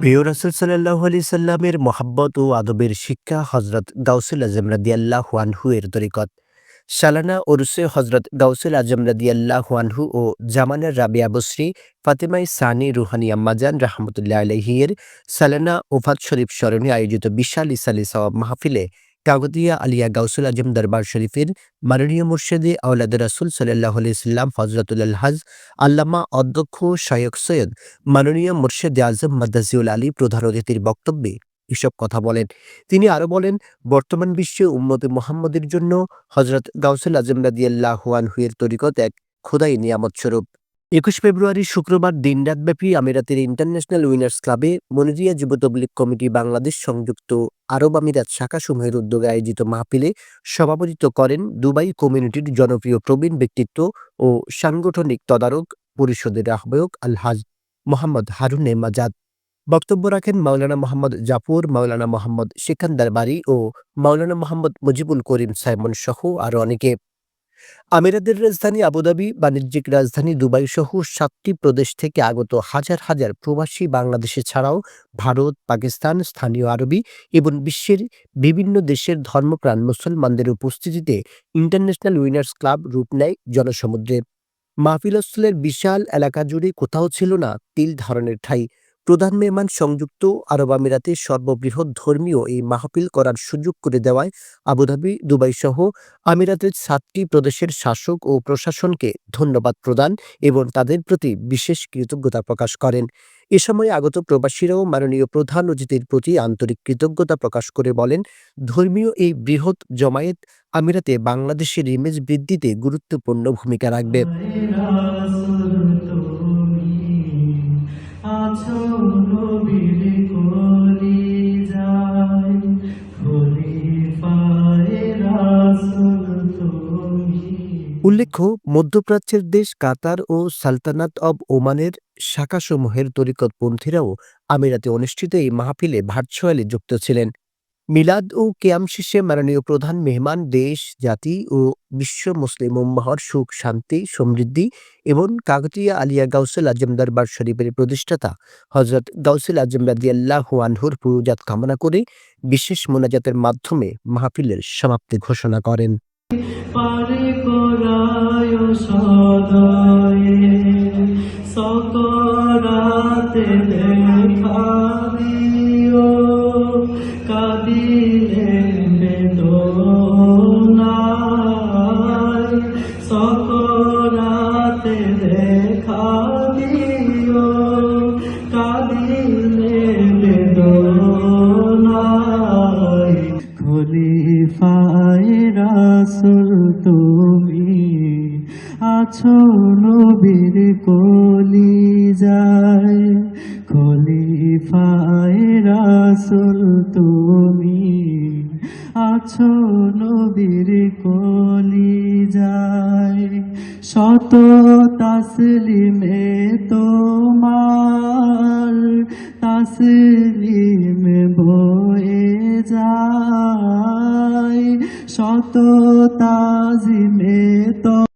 প্রিয় রাসুল সাল্লাহ আলি সাল্লামের মোহাব্বত ও আদবের শিক্ষা হজরত গাউসুল আজম রাদিয়াল্লাহ ওয়ানহু এর তরিকত। সালানা ওরসে হজরত গাউসুল আজম রাদিয়াল্লাহ ওয়ানহু ও জামানের রাবিয়া বসরি ফাতেমাই সানি রুহানি আম্মাজান রাহমতুল্লাহ আলহিয়ের সালানা ওফাত শরীফ স্মরণে আয়োজিত বিশাল ইসালি সওয়াব মাহফিলে কাগতিয়া আলিয়া গাউসুল আজম দরবার শরীফের মাননীয় মুর্শেদে আউলাদ রাসুল সাল্লাহ সাল্লাম হজরতুল হাজ আল্লামা অধ্যক্ষ শায়ক সৈয়দ মাননীয় মুর্শেদ আজম মাদ্দাজিউল আলী প্রধান অতিথির বক্তব্যে এসব কথা বলেন। তিনি আরও বলেন, বর্তমান বিশ্বে উম্মতে মোহাম্মদের জন্য হজরত গাউসুল আজম রাদিয়াল্লাহ হুয়ের তরিকত এক খোদাই নিয়ামত স্বরূপ। একুশ ফেব্রুয়ারি শুক্রবার দিনরাতব্যাপী আমিরাতের ইন্টারন্যাশনাল উইনার্স ক্লাবে মনিরিয়া যুব তবলিগ কমিটি বাংলাদেশ সংযুক্ত আরব আমিরাত শাখাসমূহের উদ্যোগে আয়োজিত মাহফিলে সভাপতিত্ব করেন দুবাই কমিউনিটির জনপ্রিয় প্রবীণ ব্যক্তিত্ব ও সাংগঠনিক তদারক পরিষদের আহ্বায়ক আলহাজ মোহাম্মদ হারুন মাজাদ। বক্তব্য রাখেন মাওলানা মোহাম্মদ জাফর, মাওলানা মোহাম্মদ সিকান্দার বাড়ি ও মাওলানা মোহাম্মদ মুজিবুল করিম সাইমন সহ আরও অনেকে। আমিরাতের রাজধানী আবুধাবি বাণিজ্যিক রাজধানী দুবাই সহ সাতটি প্রদেশ থেকে আগত হাজার হাজার প্রবাসী বাংলাদেশে ছাড়াও ভারত, পাকিস্তান, স্থানীয় আরবি এবং বিশ্বের বিভিন্ন দেশের ধর্মপ্রাণ মুসলমানদের উপস্থিতিতে ইন্টারন্যাশনাল উইনার্স ক্লাব রূপ নেয় জনসমুদ্রে। মাহফিলস্থলের বিশাল এলাকা জুড়ে কোথাও ছিল না তিল ধরনের ঠাই। প্রধান মেহমান সংযুক্ত আরব আমিরাতের সর্ববৃহৎ ধর্মীয় এই মাহফিল করার সুযোগ করে দেওয়ায় আবুধাবি দুবাই সহ আমিরাতের সাতটি প্রদেশের শাসক ও প্রশাসনকে ধন্যবাদ প্রদান এবং তাদের প্রতি বিশেষ কৃতজ্ঞতা প্রকাশ করেন। এ সময় আগত প্রবাসীরাও মাননীয় প্রধান অতিথির প্রতি আন্তরিক কৃতজ্ঞতা প্রকাশ করে বলেন, ধর্মীয় এই বৃহৎ জমায়েত আমিরাতে বাংলাদেশের ইমেজ বৃদ্ধিতে গুরুত্বপূর্ণ ভূমিকা রাখবে। উল্লেখ্য, মধ্যপ্রাচ্যের দেশ কাতার ও সালতানাত অব ওমানের শাখাসমূহের তরিকতপন্থীরাও আমিরাতে অনুষ্ঠিত এই মাহফিলে ভার্চুয়ালি যুক্ত ছিলেন। মিলাদ ও কেয়াম শেষে মাননীয় প্রধান মেহমান দেশ, জাতি ও বিশ্ব মুসলিম উম্মাহর সুখ, শান্তি, সমৃদ্ধি এবং কাকতিয়া আলিয়া গাউসুল আজম শরীফের প্রতিষ্ঠাতা হজরত গাউসুল আজম রাদিয়াল্লাহ আনহুর পুরুজাত কামনা করে বিশেষ মোনাজাতের মাধ্যমে মাহফিলের সমাপ্তি ঘোষণা করেন। দেখা রাসুল তুমি আছো নবীর কলি যায় খলিফায়ে রাসুল তুমি আছো নবীর কলি যায় শত তাসলিমে তোমার Taslim tu tazi me to